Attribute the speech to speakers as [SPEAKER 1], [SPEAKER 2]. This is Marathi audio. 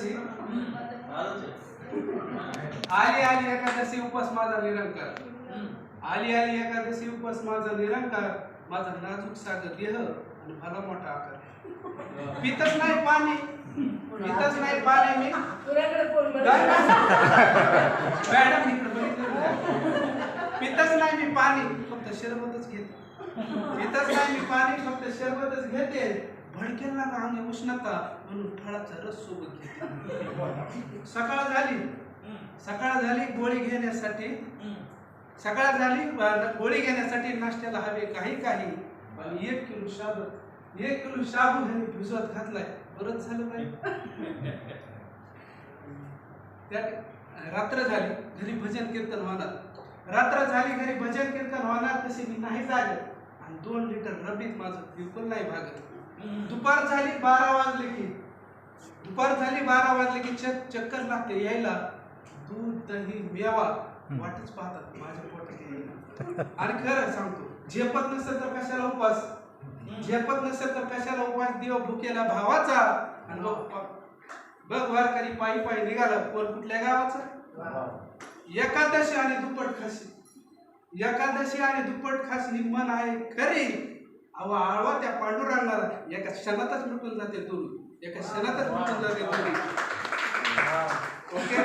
[SPEAKER 1] एकादशी? आली आली एकादशी उपास माझा निरंकार. आली आली एकादशी उपास माझा निरंकार. माझा नाजूक सागर देह आणि भला मोठा आकार. पितच नाही पाणी. पितच नाही पाणी मी. मॅडम? पितच नाही मी पाणी फक्त शरबतच घेते. पितच नाही मी पाणी फक्त भडकेला ना उष्णता म्हणून फळाचा रस सोबत घेतला. सकाळ झाली. सकाळ झाली गोळी घेण्यासाठी. सकाळ झाली गोळी घेण्यासाठी नाश्त्याला हवे काही काही. आणि एक किलो शाबू एक किलो शाबू ह्याने भिजवत घातलाय. परत झालं पाहिजे त्या रात्र झाली. घरी भजन कीर्तन होणार. रात्र झाली घरी भजन कीर्तन होणार तशी मी नाही जागे आणि दोन लिटर रबीत माझं बिलकुल नाही भागत. दुपार झाली बारा वाजले की. दुपार झाली बारा वाजले की चक चक्कर लागते यायला. दूध दही मेवा वाटच पाहतात माझ्या पोटात यायला. आणि खरं सांगतो झेपत नसेल तर कशाला उपास झेपत नसेल तर कशाला उपास देव भुकेला भावाचा. आणि बघ बघ वारकरी पायी पायी निघाला कोण कुठल्या गावाचा? एकादशी आणि दुप्पट खाशी. एकादशी आणि दुप्पट खाशी मन आहे खरी. अहो आळवा त्या पांडुरंगाला. एका क्षणातच मिटून जाते दोन एका क्षणातच मिटून जाते दोन्ही ओके?